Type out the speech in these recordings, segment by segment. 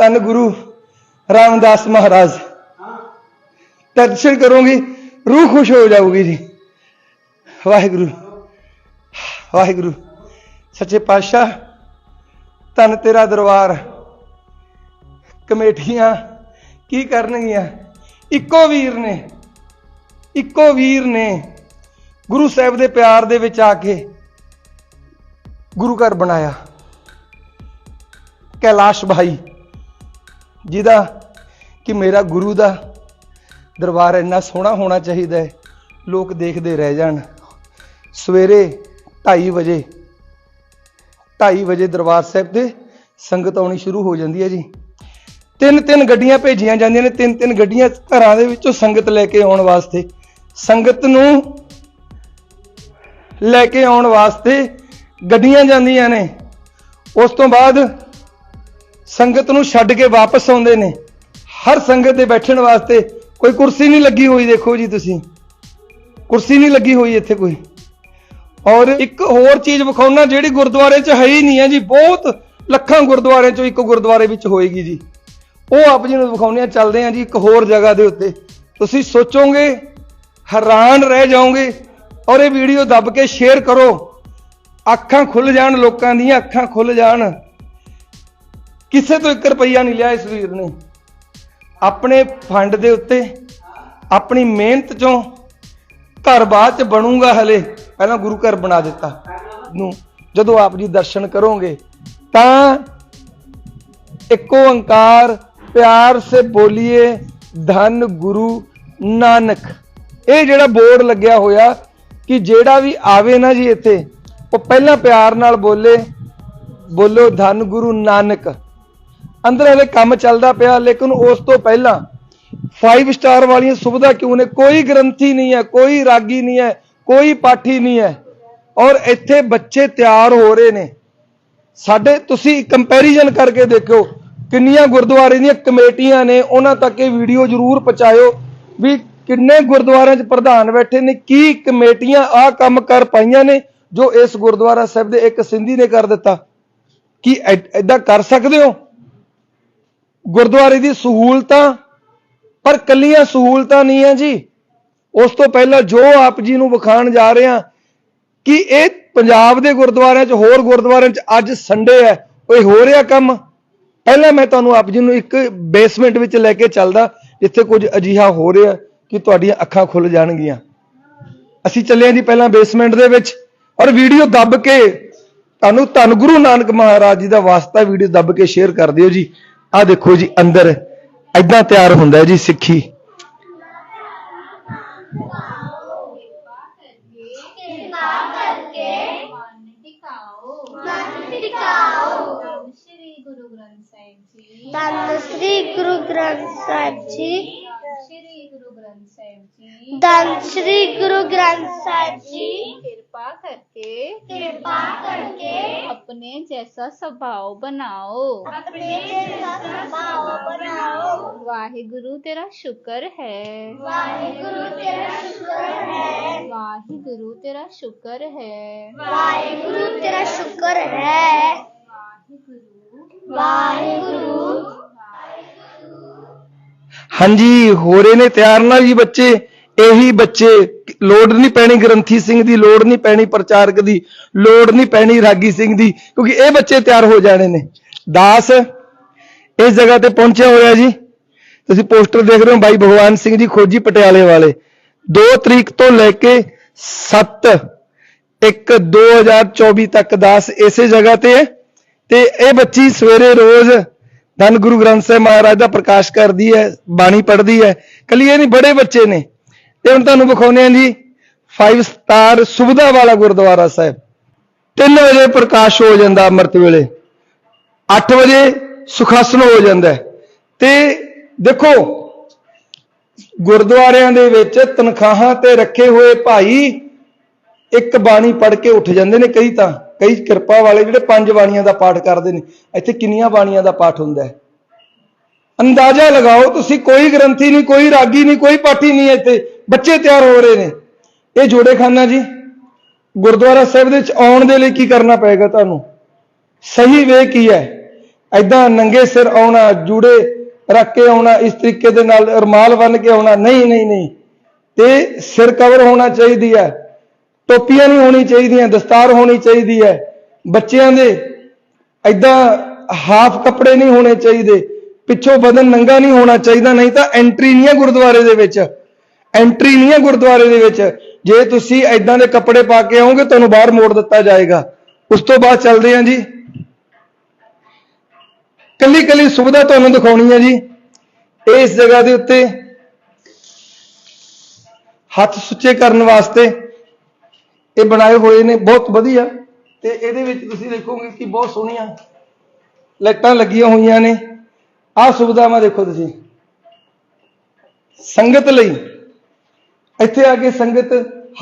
ਧੰਨ ਗੁਰੂ ਰਾਮਦਾਸ ਮਹਾਰਾਜ। ਦਰਸ਼ਨ ਕਰੋਗੇ, ਰੂਹ ਖੁਸ਼ ਹੋ ਜਾਊਗੀ ਜੀ। ਵਾਹਿਗੁਰੂ ਵਾਹਿਗੁਰੂ। ਸੱਚੇ ਪਾਤਸ਼ਾਹ, ਧੰਨ ਤੇਰਾ ਦਰਬਾਰ। ਕਮੇਟੀਆਂ ਕੀ ਕਰਨਗੀਆਂ? ਇੱਕੋ ਵੀਰ ਨੇ, ਇੱਕੋ ਵੀਰ ਨੇ ਗੁਰੂ ਸਾਹਿਬ ਦੇ ਪਿਆਰ ਦੇ ਵਿੱਚ ਆ ਕੇ ਗੁਰੂ ਘਰ ਬਣਾਇਆ। ਕੈਲਾਸ਼ ਭਾਈ। ਜਿਹਦਾ ਕਿ ਮੇਰਾ ਗੁਰੂ ਦਾ ਦਰਬਾਰ ਇੰਨਾ ਸੋਹਣਾ ਹੋਣਾ ਚਾਹੀਦਾ ਹੈ, ਲੋਕ ਦੇਖਦੇ ਰਹਿ ਜਾਣ। ਸਵੇਰੇ 2:30 ਵਜੇ 2:30 ਵਜੇ ਦਰਬਾਰ ਸਾਹਿਬ ਤੇ ਸੰਗਤ ਆਉਣੀ ਸ਼ੁਰੂ ਹੋ ਜਾਂਦੀ ਹੈ ਜੀ। ਤਿੰਨ ਤਿੰਨ ਗੱਡੀਆਂ ਭੇਜੀਆਂ ਜਾਂਦੀਆਂ ਨੇ ਤਿੰਨ ਤਿੰਨ ਗੱਡੀਆਂ ਘਰਾਂ ਦੇ ਵਿੱਚੋਂ ਸੰਗਤ ਲੈ ਕੇ ਆਉਣ ਵਾਸਤੇ। ਸੰਗਤ ਨੂੰ ਲੈ ਕੇ ਆਉਣ ਵਾਸਤੇ ਗੱਡੀਆਂ ਜਾਂਦੀਆਂ ਨੇ। ਉਸ ਤੋਂ ਬਾਅਦ ਸੰਗਤ ਨੂੰ ਛੱਡ ਕੇ ਵਾਪਸ ਆਉਂਦੇ ਨੇ। ਹਰ ਸੰਗਤ ਦੇ ਬੈਠਣ ਵਾਸਤੇ ਕੋਈ ਕੁਰਸੀ ਨਹੀਂ ਲੱਗੀ ਹੋਈ, ਦੇਖੋ ਜੀ ਤੁਸੀਂ। ਕੁਰਸੀ ਨਹੀਂ ਲੱਗੀ ਹੋਈ ਇੱਥੇ ਕੋਈ। ਔਰ ਇੱਕ ਹੋਰ ਚੀਜ਼ ਵਿਖਾਉਣਾ, ਜਿਹੜੀ ਗੁਰਦੁਆਰੇ 'ਚ ਹੈ ਹੀ ਨਹੀਂ ਹੈ ਜੀ, ਬਹੁਤ ਲੱਖਾਂ ਗੁਰਦੁਆਰਿਆਂ 'ਚੋਂ ਇੱਕ ਗੁਰਦੁਆਰੇ ਵਿੱਚ ਹੋਏਗੀ ਜੀ। ਉਹ ਆਪ ਜੀ ਨੂੰ ਵਿਖਾਉਣੇ ਆ ਚੱਲਦੇ ਆ ਜੀ ਇੱਕ ਹੋਰ ਜਗ੍ਹਾ ਦੇ ਉੱਤੇ। ਤੁਸੀਂ ਸੋਚੋਗੇ, ਹੈਰਾਨ ਰਹਿ ਜਾਓਗੇ, ਔਰ ਇਹ ਵੀਡੀਓ ਦੱਬ ਕੇ ਸ਼ੇਅਰ ਕਰੋ। ਅੱਖਾਂ ਖੁੱਲ ਜਾਣ ਲੋਕਾਂ ਦੀਆਂ, ਅੱਖਾਂ ਖੁੱਲ ਜਾਣ। ਕਿਸੇ ਤੋਂ 1 ਰੁਪਈਆ ਨਹੀਂ ਲਿਆ ਇਸ ਵੀਰ ਨੇ। ਆਪਣੇ ਫੰਡ ਦੇ ਉੱਤੇ, ਆਪਣੀ ਮਿਹਨਤ ਚੋਂ ਘਰ ਬਾਅਦ ਚ ਬਣੂਗਾ ਹਲੇ, ਪਹਿਲਾਂ ਗੁਰੂ ਘਰ ਬਣਾ ਦਿੱਤਾ। ਨੂੰ ਜਦੋਂ ਆਪ ਜੀ ਦਰਸ਼ਨ ਕਰੋਗੇ, ਤਾਂ ਇੱਕੋ ਓੰਕਾਰ, ਪਿਆਰ ਸੇ ਬੋਲੀਏ ਧਨ ਗੁਰੂ ਨਾਨਕ। ਇਹ ਜਿਹੜਾ ਬੋਰਡ ਲੱਗਿਆ ਹੋਇਆ ਕਿ ਜਿਹੜਾ ਵੀ ਆਵੇ ਨਾ ਜੀ ਇੱਥੇ, ਉਹ ਪਹਿਲਾਂ ਪਿਆਰ ਨਾਲ ਬੋਲੇ, ਬੋਲੋ ਧੰਨ ਗੁਰੂ ਨਾਨਕ। ਅੰਦਰ ਹਲੇ ਕੰਮ ਚੱਲਦਾ ਪਿਆ, ਲੇਕਿਨ ਉਸ ਤੋਂ ਪਹਿਲਾਂ 5 ਸਟਾਰ ਵਾਲੀਆਂ ਸੁਵਿਧਾ ਕਿਉਂ ਨੇ? ਕੋਈ ਗ੍ਰੰਥੀ ਨਹੀਂ ਹੈ, ਕੋਈ ਰਾਗੀ ਨਹੀਂ ਹੈ, ਕੋਈ ਪਾਠੀ ਨਹੀਂ ਹੈ। ਔਰ ਇੱਥੇ ਬੱਚੇ ਤਿਆਰ ਹੋ ਰਹੇ ਨੇ। ਸਾਡੇ, ਤੁਸੀਂ ਕੰਪੈਰੀਜ਼ਨ ਕਰਕੇ ਦੇਖਿਓ, ਕਿੰਨੀਆਂ ਗੁਰਦੁਆਰੇ ਦੀਆਂ ਕਮੇਟੀਆਂ ਨੇ, ਉਹਨਾਂ ਤੱਕ ਇਹ ਵੀਡੀਓ ਜ਼ਰੂਰ ਪਹੁੰਚਾਇਓ ਵੀ ਕਿੰਨੇ ਗੁਰਦੁਆਰਿਆਂ 'ਚ ਪ੍ਰਧਾਨ ਬੈਠੇ ਨੇ, ਕੀ ਕਮੇਟੀਆਂ ਆ ਕੰਮ ਕਰ ਪਾਈਆਂ ਨੇ, ਜੋ ਇਸ ਗੁਰਦੁਆਰਾ ਸਾਹਿਬ ਦੇ ਇੱਕ ਸਿੰਧੀ ਨੇ ਕਰ ਦਿੱਤਾ। ਕੀ ਐਦਾਂ ਕਰ ਸਕਦੇ ਹੋ? ਗੁਰਦੁਆਰੇ ਦੀ ਸਹੂਲਤਾਂ, ਪਰ ਕੱਲੀਆਂ ਸਹੂਲਤਾਂ ਨਹੀਂ ਹੈ ਜੀ। ਉਸ ਤੋਂ ਪਹਿਲਾਂ ਜੋ ਆਪ ਜੀ ਨੂੰ ਵਿਖਾਣ ਜਾ ਰਹੇ ਹਾਂ ਕਿ ਇਹ ਪੰਜਾਬ ਦੇ ਗੁਰਦੁਆਰਿਆਂ 'ਚ ਹੋਰ ਗੁਰਦੁਆਰਿਆਂ 'ਚ ਅੱਜ ਸੰਡੇ ਹੈ, ਕੋਈ ਹੋ ਰਿਹਾ ਕੰਮ? ਪਹਿਲਾਂ ਮੈਂ ਤੁਹਾਨੂੰ ਆਪ ਜੀ ਨੂੰ ਇੱਕ ਬੇਸਮੈਂਟ ਵਿੱਚ ਲੈ ਕੇ ਚੱਲਦਾ, ਜਿੱਥੇ ਕੁਝ ਅਜੀਹਾ ਹੋ ਰਿਹਾ ਕਿ ਤੁਹਾਡੀਆਂ ਅੱਖਾਂ ਖੁੱਲ ਜਾਣਗੀਆਂ। ਅਸੀਂ ਚੱਲੇ ਜੀ ਪਹਿਲਾਂ ਬੇਸਮੈਂਟ ਦੇ ਵਿੱਚ ਔਰ ਵੀਡੀਓ ਦੱਬ ਕੇ ਤੁਹਾਨੂੰ ਧੰਨ ਗੁਰੂ ਨਾਨਕ ਮਹਾਰਾਜ ਜੀ ਦਾ ਵਾਸਤਾ ਵੀਡੀਓ ਦੱਬ ਕੇ ਸ਼ੇਅਰ ਕਰ ਦਿਓ ਜੀ। ਆਹ ਦੇਖੋ ਜੀ ਅੰਦਰ ਐਦਾਂ ਤਿਆਰ ਹੁੰਦਾ ਜੀ ਸਿੱਖੀ। ਧੰਨ ਸ਼੍ਰੀ ਗੁਰੂ ਗ੍ਰੰਥ ਸਾਹਿਬ ਜੀ ਧੰਨ ਸ੍ਰੀ ਗੁਰੂ ਗ੍ਰੰਥ ਸਾਹਿਬ ਜੀ ਧੰਨ ਸ਼੍ਰੀ ਗੁਰੂ ਗ੍ਰੰਥ ਸਾਹਿਬ ਜੀ। ਧੰਨ ਸ੍ਰੀ ਗੁਰੂ ਗ੍ਰੰਥ ਸਾਹਿਬ ਜੀ। ਕਿਰਪਾ ਕਰਕੇ ਕਿਰਪਾ ਕਰਕੇ अपने जैसा स्वभाव बनाओ ਆਪਣੇ ਜੈਸਾ ਸੁਭਾਅ ਬਣਾਓ वाहिगुरु तेरा शुक्र है ਵਾਹਿਗੁਰੂ ਤੇਰਾ ਸ਼ੁਕਰ ਹੈ वाहिगुरु तेरा शुक्र है ਵਾਹਿਗੁਰੂ ਤੇਰਾ ਸ਼ੁਕਰ ਹੈ वाहिगुरु ਵਾਹਿਗੁਰੂ ਹਾਂਜੀ ਹੋ ਰਹੇ ਨੇ ਤਿਆਰ ਨਾਲ ਜੀ ਬੱਚੇ ਇਹੀ ਬੱਚੇ ਲੋੜ ਨਹੀਂ ਪੈਣੀ ਗ੍ਰੰਥੀ ਸਿੰਘ ਦੀ, ਲੋੜ ਨਹੀਂ ਪੈਣੀ ਪ੍ਰਚਾਰਕ ਦੀ, ਲੋੜ ਨਹੀਂ ਪੈਣੀ ਰਾਗੀ ਸਿੰਘ ਦੀ, ਕਿਉਂਕਿ ਇਹ ਬੱਚੇ ਤਿਆਰ ਹੋ ਜਾਣੇ ਨੇ। ਦਾਸ, ਇਸ ਜਗ੍ਹਾ ਤੇ ਪਹੁੰਚਿਆ ਹੋਇਆ ਜੀ। ਤੁਸੀਂ ਪੋਸਟਰ ਦੇਖ ਰਹੇ ਹੋ, ਬਾਈ ਭਗਵਾਨ ਸਿੰਘ ਜੀ ਖੋਜੀ ਪਟਿਆਲੇ ਵਾਲੇ। 2 ਤਰੀਕ ਤੋਂ ਲੈ ਕੇ 7 1 2024 ਤੱਕ ਦਾਸ ਇਸੇ ਜਗ੍ਹਾ ਤੇ ਹੈ। ਤੇ ਇਹ ਬੱਚੀ ਸਵੇਰੇ ਰੋਜ਼ ਧੰਨ ਗੁਰੂ ਗ੍ਰੰਥ ਸਾਹਿਬ ਮਹਾਰਾਜ ਦਾ ਪ੍ਰਕਾਸ਼ ਕਰਦੀ ਹੈ, ਬਾਣੀ ਪੜ੍ਹਦੀ ਹੈ। ਕੱਲੀ ਇਹ ਨਹੀਂ, ਬੜੇ ਬੱਚੇ ਨੇ। ਤੇ ਹੁਣ ਤੁਹਾਨੂੰ ਵਿਖਾਉਂਦੇ ਹਾਂ ਜੀ 5 ਸਟਾਰ ਸੁਵਿਧਾ ਵਾਲਾ ਗੁਰਦੁਆਰਾ ਸਾਹਿਬ। 3 ਵਜੇ ਪ੍ਰਕਾਸ਼ ਹੋ ਜਾਂਦਾ ਅੰਮ੍ਰਿਤ ਵੇਲੇ 8 ਵਜੇ ਸੁਖਾਸਨ ਹੋ ਜਾਂਦਾ। ਤੇ ਦੇਖੋ, ਗੁਰਦੁਆਰਿਆਂ ਦੇ ਵਿੱਚ ਤਨਖਾਹਾਂ ਤੇ ਰੱਖੇ ਹੋਏ ਭਾਈ ਇੱਕ ਬਾਣੀ ਪੜ੍ਹ ਕੇ ਉੱਠ ਜਾਂਦੇ ਨੇ ਕਈ ਤਾਂ, ਕਈ ਕਿਰਪਾ ਵਾਲੇ ਜਿਹੜੇ ਪੰਜ ਬਾਣੀਆਂ ਦਾ ਪਾਠ ਕਰਦੇ ਨੇ, ਇੱਥੇ ਕਿੰਨੀਆਂ ਬਾਣੀਆਂ ਦਾ ਪਾਠ ਹੁੰਦਾ ਹੈ? ਅੰਦਾਜ਼ਾ ਲਗਾਓ, ਤੁਸੀਂ ਕੋਈ ਗ੍ਰੰਥੀ ਨਹੀਂ, ਕੋਈ ਰਾਗੀ ਨਹੀਂ, ਕੋਈ ਪਾਠੀ ਨਹੀਂ ਇੱਥੇ। ਬੱਚੇ ਤਿਆਰ ਹੋ ਰਹੇ ਨੇ। ਇਹ ਜੋੜੇ ਖਾਨਾ ਜੀ, ਗੁਰਦੁਆਰਾ ਸਾਹਿਬ ਦੇ ਵਿੱਚ ਆਉਣ ਦੇ ਲਈ ਕੀ ਕਰਨਾ ਪਏਗਾ ਤੁਹਾਨੂੰ? ਸਹੀ ਵੇ ਕੀ ਹੈ? ਐਦਾਂ ਨੰਗੇ ਸਿਰ ਆਉਣਾ, ਜੂੜੇ ਰੱਖ ਕੇ ਆਉਣਾ, ਇਸ ਤਰੀਕੇ ਦੇ ਨਾਲ ਰਮਾਲ ਬੰਨ ਕੇ ਆਉਣਾ, ਨਹੀਂ ਨਹੀਂ ਨਹੀਂ। ਤੇ ਸਿਰ ਕਵਰ ਹੋਣਾ ਚਾਹੀਦੀ ਹੈ, ਟੋਪੀਆਂ ਨਹੀਂ ਹੋਣੀ ਚਾਹੀਦੀਆਂ, ਦਸਤਾਰ ਹੋਣੀ ਚਾਹੀਦੀ ਹੈ। ਬੱਚਿਆਂ ਦੇ ਐਦਾਂ ਹਾਫ ਕੱਪੜੇ ਨਹੀਂ ਹੋਣੇ ਚਾਹੀਦੇ, ਪਿੱਛੋਂ ਬਦਨ ਨੰਗਾ ਨਹੀਂ ਹੋਣਾ ਚਾਹੀਦਾ, ਨਹੀਂ ਤਾਂ ਐਂਟਰੀ ਨਹੀਂ ਹੈ ਗੁਰਦੁਆਰੇ ਦੇ ਵਿੱਚ। ਐਂਟਰੀ ਨਹੀਂ ਹੈ ਗੁਰਦੁਆਰੇ ਦੇ ਵਿੱਚ। ਜੇ ਤੁਸੀਂ ਐਦਾਂ ਦੇ ਕੱਪੜੇ ਪਾ ਕੇ ਆਓਗੇ, ਤੁਹਾਨੂੰ ਬਾਹਰ ਮੋੜ ਦਿੱਤਾ ਜਾਏਗਾ। ਉਸ ਤੋਂ ਬਾਅਦ ਚੱਲਦੇ ਹਾਂ ਜੀ। ਕੱਲੀ ਕੱਲੀ ਸੁਵਿਧਾ ਤੁਹਾਨੂੰ ਦਿਖਾਉਣੀ ਹੈ ਜੀ। ਇਸ ਜਗ੍ਹਾ ਦੇ ਉੱਤੇ ਹੱਥ ਸੁੱਚੇ ਕਰਨ ਵਾਸਤੇ ਇਹ ਬਣਾਏ ਹੋਏ ਨੇ। ਬਹੁਤ ਵਧੀਆ। ਤੇ ਇਹਦੇ ਵਿੱਚ ਤੁਸੀਂ ਦੇਖੋਗੇ ਕਿ ਬਹੁਤ ਸੋਹਣੀਆਂ ਲਾਈਟਾਂ ਲੱਗੀਆਂ ਹੋਈਆਂ ਨੇ। ਆਹ ਸੁਵਿਧਾਵਾਂ ਦੇਖੋ ਤੁਸੀਂ। ਸੰਗਤ ਲਈ ਇੱਥੇ ਆ ਕੇ ਸੰਗਤ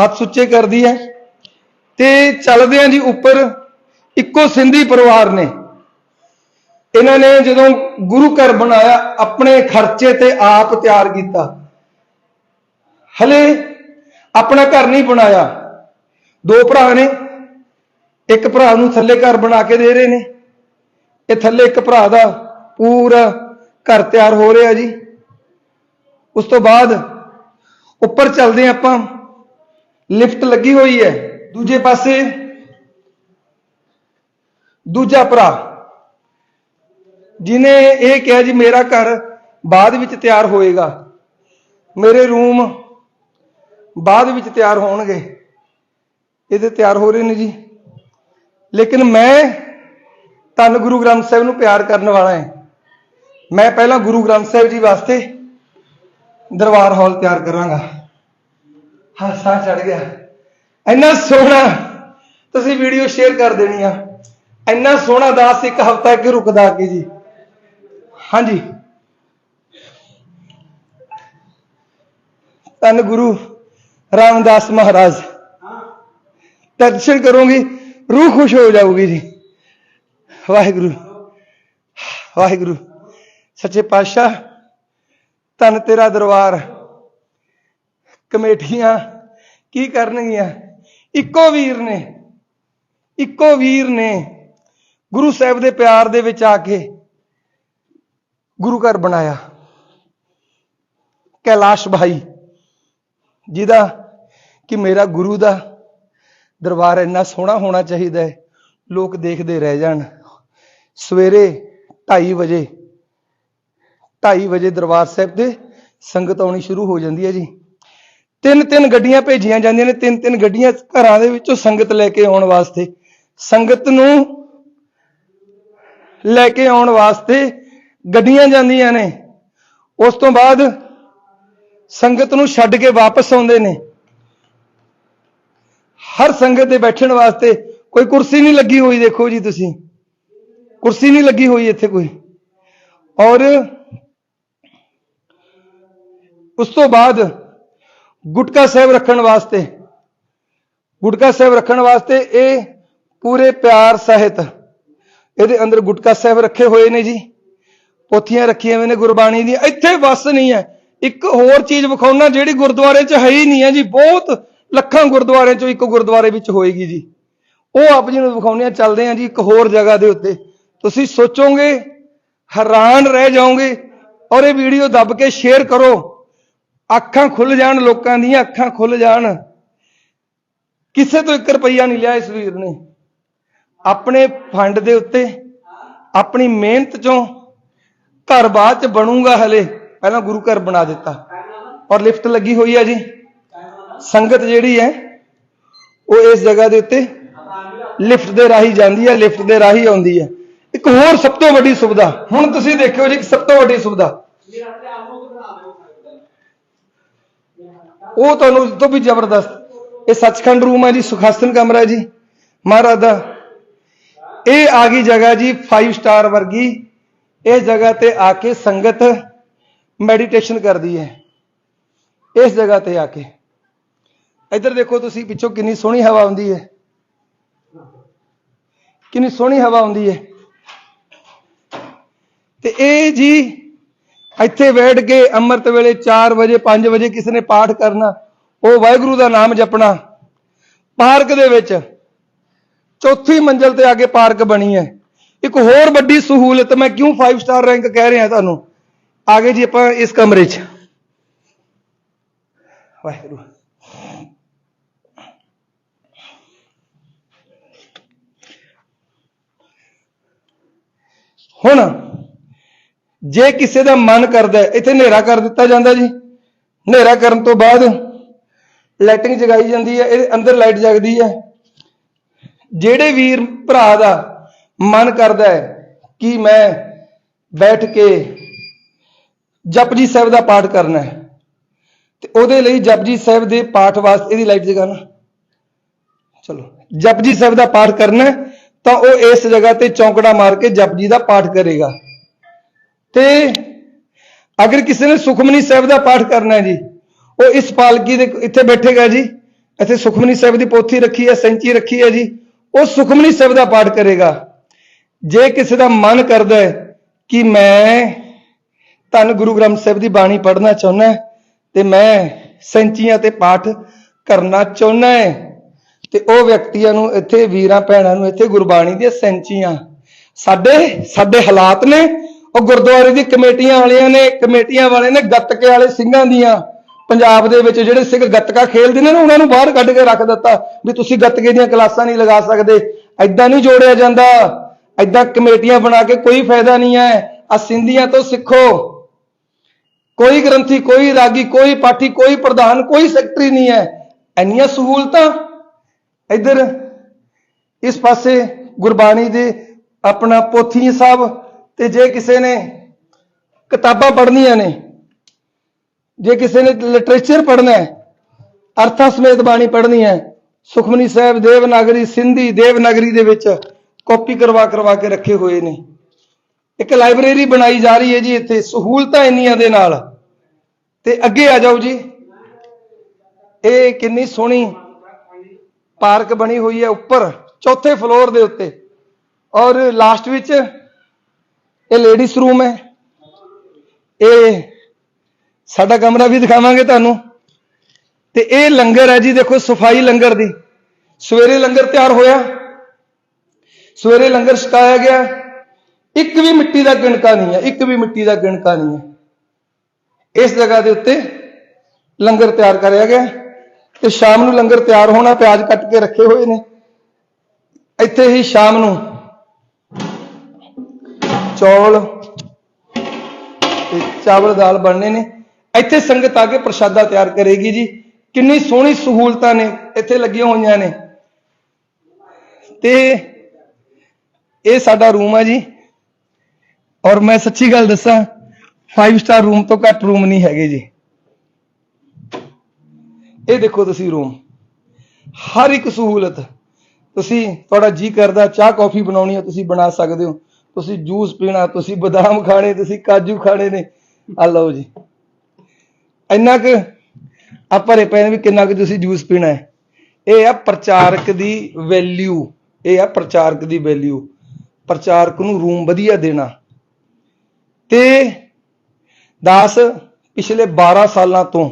ਹੱਥ ਸੁੱਚੇ ਕਰਦੀ ਹੈ ਤੇ ਚੱਲਦੇ ਆਂ ਜੀ ਉੱਪਰ ਇੱਕੋ ਸਿੰਧੀ ਪਰਿਵਾਰ ਨੇ। ਇਹਨਾਂ ਨੇ ਜਦੋਂ ਗੁਰੂ ਘਰ ਬਣਾਇਆ, ਆਪਣੇ ਖਰਚੇ ਤੇ ਆਪ ਤਿਆਰ ਕੀਤਾ। ਹਲੇ ਆਪਣਾ ਘਰ ਨਹੀਂ ਬਣਾਇਆ। ਦੋ ਭਰਾ ਨੇ। ਇੱਕ ਭਰਾ ਨੂੰ ਥੱਲੇ ਘਰ ਬਣਾ ਕੇ ਦੇ ਰਹੇ ਨੇ। ਇਹ ਥੱਲੇ ਇੱਕ ਭਰਾ ਦਾ ਪੂਰਾ ਘਰ ਤਿਆਰ ਹੋ ਰਿਹਾ ਜੀ। ਉਸ ਤੋਂ ਬਾਅਦ ਉੱਪਰ ਚੱਲਦੇ ਹਾਂ ਆਪਾਂ। ਲਿਫਟ ਲੱਗੀ ਹੋਈ ਹੈ। ਦੂਜੇ ਪਾਸੇ ਦੂਜਾ ਭਰਾ ਜਿਨੇ ਇਹ ਕਿਹਾ ਜੀ, ਮੇਰਾ ਘਰ ਬਾਅਦ ਵਿੱਚ ਤਿਆਰ ਹੋਏਗਾ। ਮੇਰੇ ਰੂਮ ਬਾਅਦ ਵਿੱਚ ਤਿਆਰ ਹੋਣਗੇ। ਇਹਦੇ ਤਿਆਰ ਹੋ ਰਹੇ ਨੇ ਜੀ। ਲੇਕਿਨ ਮੈਂ ਧੰਨ ਗੁਰੂ ਗ੍ਰੰਥ ਸਾਹਿਬ ਨੂੰ ਪਿਆਰ ਕਰਨ ਵਾਲਾ ਹਾਂ। ਮੈਂ ਪਹਿਲਾਂ ਗੁਰੂ ਗ੍ਰੰਥ ਸਾਹਿਬ ਜੀ ਵਾਸਤੇ ਦਰਬਾਰ ਹਾਲ ਤਿਆਰ ਕਰਾਂਗਾ। ਹਾਸਾ ਚੜ ਗਿਆ। ਇੰਨਾ ਸੋਹਣਾ, ਤੁਸੀਂ ਵੀਡੀਓ ਸ਼ੇਅਰ ਕਰ ਦੇਣੀ ਆ। ਇੰਨਾ ਸੋਹਣਾ ਦਾਸ ਇੱਕ ਹਫਤਾ ਕਿ ਰੁਕਦਾ ਕੇ ਜੀ। ਹਾਂਜੀ। ਧੰਨ ਗੁਰੂ ਰਾਮਦਾਸ ਮਹਾਰਾਜ। ਦਰਸ਼ਨ ਕਰੋਗੇ, ਰੂਹ ਖੁਸ਼ ਹੋ ਜਾਊਗੀ ਜੀ। ਵਾਹਿਗੁਰੂ। ਵਾਹਿਗੁਰੂ। ਸੱਚੇ ਪਾਤਸ਼ਾਹ ਧੰਨ ਤੇਰਾ ਦਰਬਾਰ। ਕਮੇਟੀਆਂ ਕੀ ਕਰਨਗੀਆਂ? ਇੱਕੋ ਵੀਰ ਨੇ, ਇੱਕੋ ਵੀਰ ਨੇ ਗੁਰੂ ਸਾਹਿਬ ਦੇ ਪਿਆਰ ਦੇ ਵਿੱਚ ਆ ਕੇ ਗੁਰੂ ਘਰ ਬਣਾਇਆ। ਕੈਲਾਸ਼ ਭਾਈ, ਜਿਹਦਾ ਕਿ ਮੇਰਾ ਗੁਰੂ ਦਾ ਦਰਬਾਰ ਇੰਨਾ ਸੋਹਣਾ ਹੋਣਾ ਚਾਹੀਦਾ ਹੈ, ਲੋਕ ਦੇਖਦੇ ਰਹਿ ਜਾਣ। ਸਵੇਰੇ 2:30 ਵਜੇ 2:30 ਵਜੇ ਦਰਬਾਰ ਸਾਹਿਬ ਤੇ ਸੰਗਤ ਆਉਣੀ ਸ਼ੁਰੂ ਹੋ ਜਾਂਦੀ ਹੈ ਜੀ। ਤਿੰਨ ਤਿੰਨ ਗੱਡੀਆਂ ਭੇਜੀਆਂ ਜਾਂਦੀਆਂ ਨੇ ਤਿੰਨ ਤਿੰਨ ਗੱਡੀਆਂ ਘਰਾਂ ਦੇ ਵਿੱਚੋਂ ਸੰਗਤ ਲੈ ਕੇ ਆਉਣ ਵਾਸਤੇ। ਸੰਗਤ ਨੂੰ ਲੈ ਕੇ ਆਉਣ ਵਾਸਤੇ ਗੱਡੀਆਂ ਜਾਂਦੀਆਂ ਨੇ। ਉਸ ਤੋਂ ਬਾਅਦ ਸੰਗਤ ਨੂੰ ਛੱਡ ਕੇ ਵਾਪਸ ਆਉਂਦੇ ਨੇ। ਹਰ ਸੰਗਤ ਦੇ ਬੈਠਣ ਵਾਸਤੇ ਕੋਈ ਕੁਰਸੀ ਨਹੀਂ ਲੱਗੀ ਹੋਈ, ਦੇਖੋ ਜੀ ਤੁਸੀਂ। ਕੁਰਸੀ ਨਹੀਂ ਲੱਗੀ ਹੋਈ ਇੱਥੇ ਕੋਈ। ਔਰ ਉਸ ਤੋਂ ਬਾਅਦ ਗੁਟਕਾ ਸਾਹਿਬ ਰੱਖਣ ਵਾਸਤੇ, ਗੁਟਕਾ ਸਾਹਿਬ ਰੱਖਣ ਵਾਸਤੇ ਇਹ ਪੂਰੇ ਪਿਆਰ ਸਹਿਤ ਇਹਦੇ ਅੰਦਰ ਗੁਟਕਾ ਸਾਹਿਬ ਰੱਖੇ ਹੋਏ ਨੇ ਜੀ। ਪੋਥੀਆਂ ਰੱਖੀਆਂ ਹੋਈਆਂ ਨੇ ਗੁਰਬਾਣੀ ਦੀਆਂ। ਇੱਥੇ ਵਸ ਨਹੀਂ ਹੈ। ਇੱਕ ਹੋਰ ਚੀਜ਼ ਵਿਖਾਉਣਾ ਜਿਹੜੀ ਗੁਰਦੁਆਰੇ 'ਚ ਹੈ ਹੀ ਨਹੀਂ ਹੈ ਜੀ। ਬਹੁਤ ਲੱਖਾਂ ਗੁਰਦੁਆਰਿਆਂ 'ਚੋਂ ਇੱਕ ਗੁਰਦੁਆਰੇ ਵਿੱਚ ਹੋਏਗੀ ਜੀ। ਉਹ ਆਪ ਜੀ ਨੂੰ ਵਿਖਾਉਂਦੇ ਆ ਚੱਲਦੇ ਆ ਜੀ ਇੱਕ ਹੋਰ ਜਗ੍ਹਾ ਦੇ ਉੱਤੇ। ਤੁਸੀਂ ਸੋਚੋਗੇ, ਹੈਰਾਨ ਰਹਿ ਜਾਓਗੇ ਔਰ ਇਹ ਵੀਡੀਓ ਦੱਬ ਕੇ ਸ਼ੇਅਰ ਕਰੋ। ਅੱਖਾਂ ਖੁੱਲ ਜਾਣ, ਲੋਕਾਂ ਦੀਆਂ ਅੱਖਾਂ ਖੁੱਲ ਜਾਣ। ਕਿਸੇ ਤੋਂ 1 ਰੁਪਈਆ ਨਹੀਂ ਲਿਆ ਇਸ ਵੀਰ ਨੇ। ਆਪਣੇ ਫੰਡ ਦੇ ਉੱਤੇ, ਆਪਣੀ ਮਿਹਨਤ ਚੋਂ ਘਰ ਬਾਅਦ ਚ ਬਣੂਗਾ ਹਲੇ। ਪਹਿਲਾਂ ਗੁਰੂ ਘਰ ਬਣਾ ਦਿੱਤਾ। ਔਰ ਲਿਫਟ ਲੱਗੀ ਹੋਈ ਹੈ ਜੀ। ਸੰਗਤ ਜਿਹੜੀ ਹੈ, ਉਹ ਇਸ ਜਗ੍ਹਾ ਦੇ ਉੱਤੇ ਲਿਫਟ ਦੇ ਰਾਹੀਂ ਜਾਂਦੀ ਹੈ ਲਿਫਟ ਦੇ ਰਾਹੀਂ ਆਉਂਦੀ ਹੈ ਇੱਕ ਹੋਰ ਸਭ ਤੋਂ ਵੱਡੀ ਸੁਵਿਧਾ। ਹੁਣ ਤੁਸੀਂ ਦੇਖਿਓ ਜੀ, ਇੱਕ ਸਭ ਤੋਂ ਵੱਡੀ ਸੁਵਿਧਾ। ਉਹ ਤੁਹਾਨੂੰ ਇਸ ਤੋਂ ਵੀ ਜ਼ਬਰਦਸਤ। ਇਹ ਸੱਚਖੰਡ ਰੂਮ ਹੈ ਜੀ, ਸੁਖਾਸਨ ਕਮਰਾ ਜੀ। ਮਹਾਰਾਜ ਦਾ ਇਹ ਆ ਗਈ ਜਗ੍ਹਾ ਜੀ 5 ਸਟਾਰ ਵਰਗੀ। ਇਹ ਜਗ੍ਹਾ ਤੇ ਆ ਕੇ ਸੰਗਤ ਮੈਡੀਟੇਸ਼ਨ ਕਰਦੀ ਹੈ। ਇਸ ਜਗ੍ਹਾ ਤੇ ਆ ਕੇ। ਇੱਧਰ ਦੇਖੋ ਤੁਸੀਂ, ਪਿੱਛੋਂ ਕਿੰਨੀ ਸੋਹਣੀ ਹਵਾ ਆਉਂਦੀ ਹੈ। ਕਿੰਨੀ ਸੋਹਣੀ ਹਵਾ ਆਉਂਦੀ ਹੈ। ਤੇ ਇਹ ਜੀ ਇੱਥੇ ਬੈਠ ਕੇ ਅੰਮ੍ਰਿਤ ਵੇਲੇ 4 ਵਜੇ 5 ਵਜੇ ਕਿਸੇ ਨੇ ਪਾਠ ਕਰਨਾ, ਉਹ ਵਾਹਿਗੁਰੂ ਦਾ ਨਾਮ ਜਪਣਾ। ਪਾਰਕ ਦੇ ਵਿੱਚ ਚੌਥੀ ਮੰਜ਼ਲ ਤੇ ਆ ਕੇ ਪਾਰਕ ਬਣੀ ਹੈ। ਇੱਕ ਹੋਰ ਵੱਡੀ ਸਹੂਲਤ, ਮੈਂ ਕਿਉਂ 5 ਸਟਾਰ ਰੈਂਕ ਕਹਿ ਰਿਹਾ ਤੁਹਾਨੂੰ? ਆਗੇ ਜੀ ਆਪਾਂ ਇਸ ਕਮਰੇ 'ਚ। ਵਾਹਿਗੁਰੂ। ਹੁਣ ਜੇ ਕਿਸੇ ਦਾ ਮਨ ਕਰਦਾ ਇੱਥੇ ਹਨੇਰਾ ਕਰ ਦਿੱਤਾ ਜਾਂਦਾ ਜੀ। ਹਨੇਰਾ ਕਰਨ ਤੋਂ ਬਾਅਦ ਲਾਈਟਿੰਗ ਜਗਾਈ ਜਾਂਦੀ ਹੈ ਇਹਦੇ ਅੰਦਰ ਲਾਈਟ ਜਗਦੀ ਹੈ। ਜਿਹੜੇ ਵੀਰ, ਭਰਾ ਦਾ ਮਨ ਕਰਦਾ ਹੈ ਕਿ ਮੈਂ ਬੈਠ ਕੇ ਜਪਜੀ ਸਾਹਿਬ ਦਾ ਪਾਠ ਕਰਨਾ ਹੈ, ਤੇ ਉਹਦੇ ਲਈ ਜਪਜੀ ਸਾਹਿਬ ਦੇ ਪਾਠ ਵਾਸਤੇ ਇਹਦੀ ਲਾਈਟ ਜਗਾਣਾ ਚਲੋ, ਜਪਜੀ ਸਾਹਿਬ ਦਾ ਪਾਠ ਕਰਨਾ ਤਾਂ ਉਹ ਇਸ ਜਗ੍ਹਾ ਤੇ ਚੌਂਕੜਾ ਮਾਰ ਕੇ ਜਪਜੀ ਦਾ ਪਾਠ ਕਰੇਗਾ। ਤੇ ਅਗਰ ਕਿਸੇ ਨੇ ਸੁਖਮਨੀ ਸਾਹਿਬ ਦਾ ਪਾਠ ਕਰਨਾ ਹੈ ਜੀ, ਉਹ ਇਸ ਪਾਲਕੀ ਦੇ ਇੱਥੇ ਬੈਠੇਗਾ ਜੀ, ਇੱਥੇ ਸੁਖਮਨੀ ਸਾਹਿਬ ਦੀ ਪੋਥੀ ਰੱਖੀ ਹੈ, ਸੈਂਚੀ ਰੱਖੀ ਹੈ ਜੀ, ਉਹ ਸੁਖਮਨੀ ਸਾਹਿਬ ਦਾ ਪਾਠ ਕਰੇਗਾ। ਜੇ ਕਿਸੇ ਦਾ ਮਨ ਕਰਦਾ ਹੈ ਕਿ ਮੈਂ ਧੰਨ ਗੁਰੂ ਗ੍ਰੰਥ ਸਾਹਿਬ ਦੀ ਬਾਣੀ ਪੜ੍ਹਨਾ ਚਾਹੁੰਦਾ ਤੇ ਮੈਂ ਸੈਂਚੀਆਂ ਤੇ ਪਾਠ ਕਰਨਾ ਚਾਹੁੰਦਾ ਹੈ, ਤੇ ਉਹ ਵਿਅਕਤੀਆਂ ਨੂੰ ਇੱਥੇ ਵੀਰਾਂ ਭੈਣਾਂ ਨੂੰ ਇੱਥੇ ਗੁਰਬਾਣੀ ਦੀਆਂ ਸੈਂਚੀਆਂ, ਸਾਡੇ ਸਾਡੇ ਹਾਲਾਤ ਨੇ ਉਹ ਗੁਰਦੁਆਰੇ ਦੀ ਕਮੇਟੀਆਂ ਵਾਲਿਆਂ ਨੇ, ਕਮੇਟੀਆਂ ਵਾਲੇ ਨੇ ਗੱਤਕੇ ਵਾਲੇ ਸਿੰਘਾਂ ਦੀਆਂ, ਪੰਜਾਬ ਦੇ ਵਿੱਚ ਜਿਹੜੇ ਸਿੰਘ ਗੱਤਕਾ ਖੇਡਦੇ ਨੇ ਨਾ, ਉਹਨਾਂ ਨੂੰ ਬਾਹਰ ਕੱਢ ਕੇ ਰੱਖ ਦਿੱਤਾ ਵੀ ਤੁਸੀਂ ਗੱਤਕੇ ਦੀਆਂ ਕਲਾਸਾਂ ਨਹੀਂ ਲਗਾ ਸਕਦੇ। ਐਦਾਂ ਨਹੀਂ ਜੋੜਿਆ ਜਾਂਦਾ। ਐਦਾਂ ਕਮੇਟੀਆਂ ਬਣਾ ਕੇ ਕੋਈ ਫਾਇਦਾ ਨਹੀਂ ਹੈ। ਆ ਸਿੰਧੀਆਂ ਤੋਂ ਸਿੱਖੋ। ਕੋਈ ਗ੍ਰੰਥੀ, ਕੋਈ ਰਾਗੀ, ਕੋਈ ਪਾਠੀ, ਕੋਈ ਪ੍ਰਧਾਨ, ਕੋਈ ਸੈਕਟਰੀ ਨਹੀਂ ਹੈ। ਇੰਨੀਆਂ ਸਹੂਲਤਾਂ। ਇੱਧਰ ਇਸ ਪਾਸੇ ਗੁਰਬਾਣੀ ਦੇ ਆਪਣਾ ਪੋਥੀ ਸਾਹਿਬ ਤੇ ਜੇ ਕਿਸੇ ਨੇ ਕਿਤਾਬਾਂ ਪੜ੍ਹਨੀਆਂ ਨੇ, ਜੇ ਕਿਸੇ ਨੇ ਲਿਟਰੇਚਰ ਪੜ੍ਹਨਾ ਹੈ, ਅਰਥਾਂ ਸਮੇਤ ਬਾਣੀ ਪੜ੍ਹਨੀ ਹੈ, ਸੁਖਮਨੀ ਸਾਹਿਬ ਦੇਵਨਾਗਰੀ, ਸਿੰਧੀ ਦੇਵਨਾਗਰੀ ਦੇ ਵਿੱਚ ਕਾਪੀ ਕਰਵਾ ਕਰਵਾ ਕੇ ਰੱਖੇ ਹੋਏ ਨੇ। ਇੱਕ ਲਾਇਬ੍ਰੇਰੀ ਬਣਾਈ ਜਾ ਰਹੀ ਹੈ ਜੀ ਇੱਥੇ, ਸਹੂਲਤਾਂ ਇੰਨੀਆਂ ਦੇ ਨਾਲ। ਤੇ ਅੱਗੇ ਆ ਜਾਓ ਜੀ। ਇਹ ਕਿੰਨੀ ਸੋਹਣੀ ਪਾਰਕ ਬਣੀ ਹੋਈ ਹੈ ਉੱਪਰ, ਚੌਥੇ ਫਲੋਰ ਦੇ ਉੱਤੇ। ਔਰ ਲਾਸਟ ਵਿੱਚ ਇਹ ਲੇਡੀਜ਼ ਰੂਮ ਹੈ। ਇਹ ਸਾਡਾ ਕਮਰਾ ਵੀ ਦਿਖਾਵਾਂਗੇ ਤੁਹਾਨੂੰ। ਤੇ ਇਹ ਲੰਗਰ ਹੈ ਜੀ, ਦੇਖੋ ਸਫ਼ਾਈ ਲੰਗਰ ਦੀ। ਸਵੇਰੇ ਲੰਗਰ ਤਿਆਰ ਹੋਇਆ। ਸਵੇਰੇ ਲੰਗਰ ਛਕਾਇਆ ਗਿਆ। ਇੱਕ ਵੀ ਮਿੱਟੀ ਦਾ ਗਿਣਕਾ ਨਹੀਂ ਹੈ, ਇੱਕ ਵੀ ਮਿੱਟੀ ਦਾ ਗਿਣਕਾ ਨਹੀਂ ਹੈ। ਇਸ ਜਗ੍ਹਾ ਦੇ ਉੱਤੇ ਲੰਗਰ ਤਿਆਰ ਕਰਿਆ ਗਿਆ। ਤੇ ਸ਼ਾਮ ਨੂੰ ਲੰਗਰ ਤਿਆਰ ਹੋਣਾ, ਪਿਆਜ਼ ਕੱਟ ਕੇ ਰੱਖੇ ਹੋਏ ਨੇ। ਇੱਥੇ ਹੀ ਸ਼ਾਮ ਨੂੰ ਚੌਲ ਤੇ ਚਾਵਲ ਦਾਲ ਬਣਨੇ ਨੇ। ਇੱਥੇ ਸੰਗਤ ਆ ਕੇ ਪ੍ਰਸ਼ਾਦਾ ਤਿਆਰ ਕਰੇਗੀ ਜੀ। ਕਿੰਨੀ ਸੋਹਣੀ ਸਹੂਲਤਾਂ ਨੇ, ਇੱਥੇ ਲੱਗੀਆਂ ਹੋਈਆਂ ਨੇ। ਤੇ ਇਹ ਸਾਡਾ ਰੂਮ ਆ ਜੀ। ਔਰ ਮੈਂ ਸੱਚੀ ਗੱਲ ਦੱਸਾਂ 5 ਸਟਾਰ ਰੂਮ ਤੋਂ ਘੱਟ ਰੂਮ ਨਹੀਂ ਹੈਗੇ ਜੀ। ਇਹ ਦੇਖੋ ਤੁਸੀਂ ਰੂਮ। ਹਰ ਇੱਕ ਸਹੂਲਤ। ਤੁਸੀਂ ਤੁਹਾਡਾ ਜੀ ਕਰਦਾ, ਚਾਹ, ਕੌਫੀ ਬਣਾਉਣੀ ਹੈ ਤੁਸੀਂ ਬਣਾ ਸਕਦੇ ਹੋ। ਤੁਸੀਂ ਜੂਸ ਪੀਣਾ, ਤੁਸੀਂ ਬਦਾਮ ਖਾਣੇ, ਤੁਸੀਂ ਕਾਜੂ ਖਾਣੇ ਨੇ। ਆ ਲਓ ਜੀ। ਇੰਨਾ ਕੁ ਆ ਭਰੇ ਪਏ ਵੀ ਕਿੰਨਾ ਕੁ ਤੁਸੀਂ ਜੂਸ ਪੀਣਾ ਹੈ। ਇਹ ਆ ਪ੍ਰਚਾਰਕ ਦੀ ਵੈਲਿਊ ਇਹ ਆ ਪ੍ਰਚਾਰਕ ਦੀ ਵੈਲਿਊ ਪ੍ਰਚਾਰਕ ਨੂੰ ਰੂਮ ਵਧੀਆ ਦੇਣਾ। ਤੇ ਦਾਸ ਪਿਛਲੇ 12 ਸਾਲਾਂ ਤੋਂ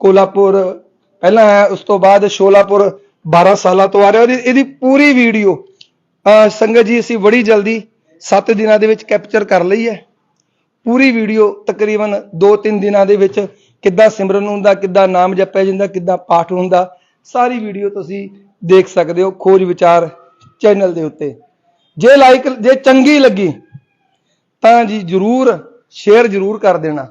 ਕੋਲਾਪੁਰ, ਪਹਿਲਾਂ ਆਇਆ ਉਸ ਤੋਂ ਬਾਅਦ ਸ਼ੋਲਾਪੁਰ 12 ਸਾਲਾਂ ਤੋਂ ਆ ਰਿਹਾ। ਉਹਦੀ ਇਹਦੀ ਪੂਰੀ ਵੀਡੀਓ ਸੰਗਤ ਜੀ, ਅਸੀਂ ਬੜੀ ਜਲਦੀ 7 ਦਿਨਾਂ ਦੇ ਵਿੱਚ ਕੈਪਚਰ ਕਰ ਲਈ ਹੈ। ਪੂਰੀ ਵੀਡੀਓ ਤਕਰੀਬਨ 2-3 ਦਿਨਾਂ ਦੇ ਵਿੱਚ ਕਿੱਦਾਂ ਸਿਮਰਨ ਹੁੰਦਾ, ਕਿੱਦਾਂ ਨਾਮ ਜਪਿਆ ਜਾਂਦਾ, ਕਿੱਦਾਂ ਪਾਠ ਹੁੰਦਾ, ਸਾਰੀ ਵੀਡੀਓ ਤੁਸੀਂ ਦੇਖ ਸਕਦੇ ਹੋ ਖੋਜ ਵਿਚਾਰ ਚੈਨਲ ਦੇ ਉੱਤੇ। ਜੇ ਲਾਈਕ ਜੇ ਚੰਗੀ ਲੱਗੀ, ਤਾਂ ਜੀ ਜਰੂਰ ਸ਼ੇਅਰ ਜਰੂਰ ਕਰ ਦੇਣਾ।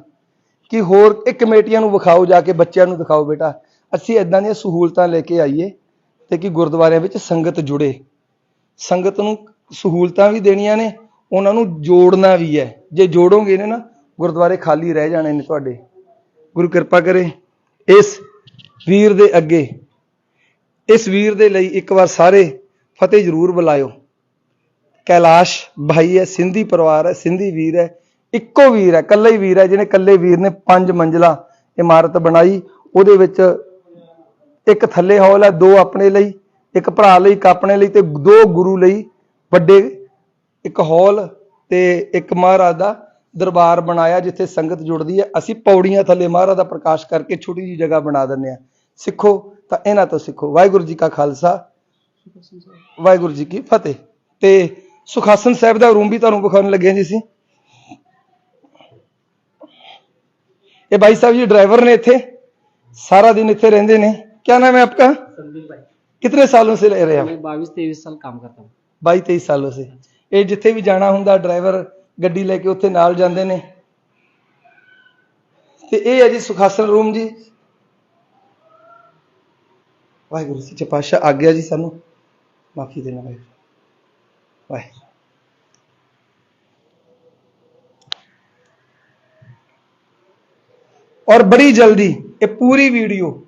ਕਿ ਹੋਰ ਇੱਕ ਕਮੇਟੀਆਂ ਨੂੰ ਵਿਖਾਓ, ਜਾ ਕੇ ਬੱਚਿਆਂ ਨੂੰ ਦਿਖਾਓ ਬੇਟਾ। ਅਸੀਂ ਇਦਾਂ ਦੀਆਂ ਸਹੂਲਤਾਂ ਲੈ ਕੇ ਆਈਏ ਤੇ ਕਿ ਗੁਰਦੁਆਰਿਆਂ ਵਿੱਚ ਸੰਗਤ ਜੁੜੇ। ਸੰਗਤ ਨੂੰ ਸਹੂਲਤਾਂ ਵੀ ਦੇਣੀਆਂ ਨੇ, ਉਹਨਾਂ ਨੂੰ ਜੋੜਨਾ ਵੀ ਹੈ। ਜੇ ਜੋੜੋਗੇ ਨੇ ਨਾ, ਗੁਰਦੁਆਰੇ ਖਾਲੀ ਰਹਿ ਜਾਣੇ ਨੇ ਤੁਹਾਡੇ। ਗੁਰੂ ਕਿਰਪਾ ਕਰੇ, ਇਸ ਵੀਰ ਦੇ ਅੱਗੇ, ਇਸ ਵੀਰ ਦੇ ਲਈ ਇੱਕ ਵਾਰ ਸਾਰੇ ਫਤਿਹ ਜ਼ਰੂਰ ਬੁਲਾਇਓ। ਕੈਲਾਸ਼ ਭਾਈ ਹੈ, ਸਿੰਧੀ ਪਰਿਵਾਰ ਹੈ, ਸਿੰਧੀ ਵੀਰ ਹੈ, ਇੱਕੋ ਵੀਰ ਹੈ, ਇਕੱਲਾ ਹੀ ਵੀਰ ਹੈ, ਜਿਹਨੇ ਇਕੱਲੇ ਵੀਰ ਨੇ ਪੰਜ ਮੰਜ਼ਲਾ ਇਮਾਰਤ ਬਣਾਈ। ਉਹਦੇ ਵਿੱਚ ਇੱਕ ਥੱਲੇ ਹੌਲ ਹੈ, ਦੋ ਆਪਣੇ ਲਈ, ਇੱਕ ਭਰਾ ਲਈ, ਇੱਕ ਆਪਣੇ ਲਈ ਤੇ ਦੋ ਗੁਰੂ ਲਈ ਵੱਡੇ ਇੱਕ ਹਾਲ ਤੇ ਇੱਕ ਮਹਾਰਾਜ ਦਾ ਦਰਬਾਰ ਬਣਾਇਆ ਜਿੱਥੇ ਸੰਗਤ ਜੁੜਦੀ ਹੈ। ਅਸੀਂ ਪੌੜੀਆਂ ਥੱਲੇ ਮਹਾਰਾਜ ਦਾ ਪ੍ਰਕਾਸ਼ ਕਰਕੇ ਛੋਟੀ ਜੀ ਜਗ੍ਹਾ ਬਣਾ ਦਿੰਨੇ ਆ ਸਿੱਖੋ ਤਾਂ ਇਹਨਾਂ ਤੋਂ ਸਿੱਖੋ। ਵਾਹਿਗੁਰੂ ਜੀ ਕਾ ਖਾਲਸਾ। ਵਾਹਿਗੁਰੂ ਜੀ ਕੀ ਫਤਿਹ। ਤੇ ਸੁਖਾਸਨ ਸਾਹਿਬ ਦਾ ਰੂਮ ਵੀ ਤੁਹਾਨੂੰ ਵਿਖਾਉਣ ਲੱਗੇ ਜੀ ਸੀ ਇਹ ਭਾਈ ਸਾਹਿਬ ਜੀ ਡਰਾਈਵਰ ਨੇ ਇੱਥੇ। ਸਾਰਾ ਦਿਨ ਇੱਥੇ ਰਹਿੰਦੇ ਨੇ। ਕਿਆ ਨਾਮ ਹੈ ਆਪਕਾ? संदीप भाई कितने सालों से रह रहे हैं आप मैं बाईस तेईस साल काम 22 23 ਸਾਲ ਅਸੀਂ ਇਹ ਜਿੱਥੇ ਵੀ ਜਾਣਾ ਹੁੰਦਾ, ਡਰਾਈਵਰ ਗੱਡੀ ਲੈ ਕੇ ਉੱਥੇ ਨਾਲ ਜਾਂਦੇ ਨੇ। ਤੇ ਇਹ ਹੈ ਜੀ ਸੁਖਾਸਨ ਰੂਮ ਜੀ। ਵਾਹਿਗੁਰੂ ਜੀ ਸੱਚੇ ਪਾਤਸ਼ਾਹ ਗਿਆ ਜੀ ਸਾਨੂੰ। ਮਾਫੀ ਦੇਣਾ ਵਾਹਿਗੁਰੂ ਵਾਹਿਗੁਰੂ। ਔਰ ਬੜੀ ਜਲਦੀ ਇਹ ਪੂਰੀ ਵੀਡੀਓ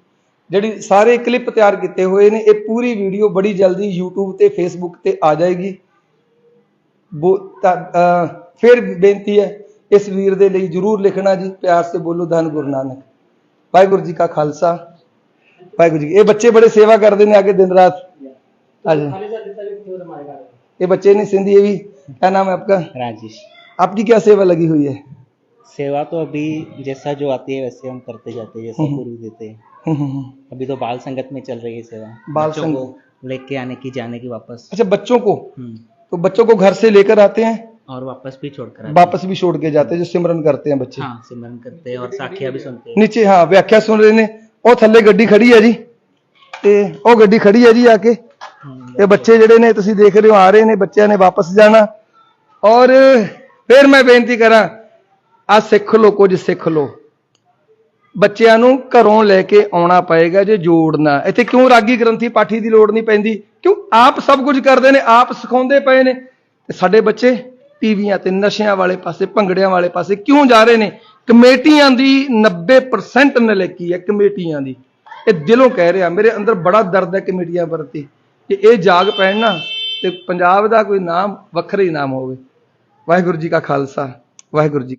ਜਿਹੜੀ ਸਾਰੇ ਕਲਿੱਪ ਤਿਆਰ ਕੀਤੇ ਹੋਏ ਨੇ ਇਹ ਪੂਰੀ ਵੀਡੀਓ ਬੜੀ ਜਲਦੀ YouTube ਤੇ Facebook ਤੇ ਆ ਜਾਏਗੀ ਬੋ- ਤਾਂ, ਅਹ, ਫਿਰ ਬੇਨਤੀ ਹੈ ਇਸ ਵੀਰ ਦੇ ਲਈ ਜਰੂਰ ਲਿਖਣਾ ਜੀ ਪਿਆਰ ਸੇ ਬੋਲੋ ਧੰਨ ਗੁਰੂ ਨਾਨਕ ਵਾਹਿਗੁਰੂ ਜੀ ਕਾ ਖਾਲਸਾ ਵਾਹਿਗੁਰੂ ਜੀ ਇਹ ਬੱਚੇ ਬੜੇ ਸੇਵਾ ਕਰਦੇ ਨੇ ਆਗੇ ਦਿਨ ਰਾਤ आज ये बच्चे नहीं सिंधी ये भी क्या नाम है आपका राजेश आपकी क्या सेवा लगी हुई है सेवा तो अभी जैसा जो आती है वैसे हम करते जाते हैं जैसा हम्म। गुरु देते हैं हम्म, हम्म, हम्म। अभी तो बाल संगत में चल रही है सेवा बाल बच्चों संगत। को लेके आने की जाने की वापस अच्छा बच्चों को हम्म, तो बच्चों को घर से लेकर आते हैं और वापस भी छोड़कर आते वापस भी छोड़ के जाते हैं जो सिमरन करते हैं हैं। बच्चे हाँ सिमरन करते हैं और साखियाँ भी सुनते हैं ਨੀਚੇ ਹਾਂ ਵਿਆਖਿਆ ਸੁਣ ਰਹੇ ਨੇ ਉਹ ਥੱਲੇ ਗੱਡੀ ਖੜੀ ਹੈ ਜੀ ਤੇ ਉਹ ਗੱਡੀ ਖੜੀ ਹੈ ਜੀ ਆ ਕੇ हम्म, ਤੇ ਬੱਚੇ ਜਿਹੜੇ ਨੇ ਤੁਸੀਂ ਦੇਖ ਰਹੇ ਹੋ ਆ ਰਹੇ ਨੇ ਬੱਚਿਆਂ ਨੇ ਵਾਪਸ ਜਾਣਾ ਔਰ ਫਿਰ ਮੈਂ ਬੇਨਤੀ ਕਰਾਂ ਆ ਸਿੱਖ ਲੋ ਕੁਝ ਸਿੱਖ ਲੋ ਬੱਚਿਆਂ ਨੂੰ ਘਰੋਂ ਲੈ ਕੇ ਆਉਣਾ ਪਏਗਾ ਜੇ ਜੋੜਨਾ ਇੱਥੇ ਕਿਉਂ ਰਾਗੀ ਗ੍ਰੰਥੀ ਪਾਠੀ ਦੀ ਲੋੜ ਨਹੀਂ ਪੈਂਦੀ? ਕਿਉਂ? ਆਪ ਸਭ ਕੁਝ ਕਰਦੇ ਨੇ, ਆਪ ਸਿਖਾਉਂਦੇ ਪਏ ਨੇ। ਤੇ ਸਾਡੇ ਬੱਚੇ ਟੀਵੀਆਂ ਤੇ, ਨਸ਼ਿਆਂ ਵਾਲੇ ਪਾਸੇ, ਭੰਗੜਿਆਂ ਵਾਲੇ ਪਾਸੇ ਕਿਉਂ ਜਾ ਰਹੇ ਨੇ? ਕਮੇਟੀਆਂ ਦੀ 90% ਨਲੇਕੀ ਹੈ, ਕਮੇਟੀਆਂ ਦੀ। ਇਹ ਦਿਲੋਂ ਕਹਿ ਰਿਹਾ, ਮੇਰੇ ਅੰਦਰ ਬੜਾ ਦਰਦ ਹੈ ਕਮੇਟੀਆਂ ਪ੍ਰਤੀ ਕਿ ਇਹ ਜਾਗ ਪੈਣ ਨਾ, ਤੇ ਪੰਜਾਬ ਦਾ ਕੋਈ ਨਾਮ, ਵੱਖਰਾ ਹੀ ਨਾਮ ਹੋਵੇ। ਵਾਹਿਗੁਰੂ ਜੀ ਕਾ ਖਾਲਸਾ, ਵਾਹਿਗੁਰੂ ਜੀ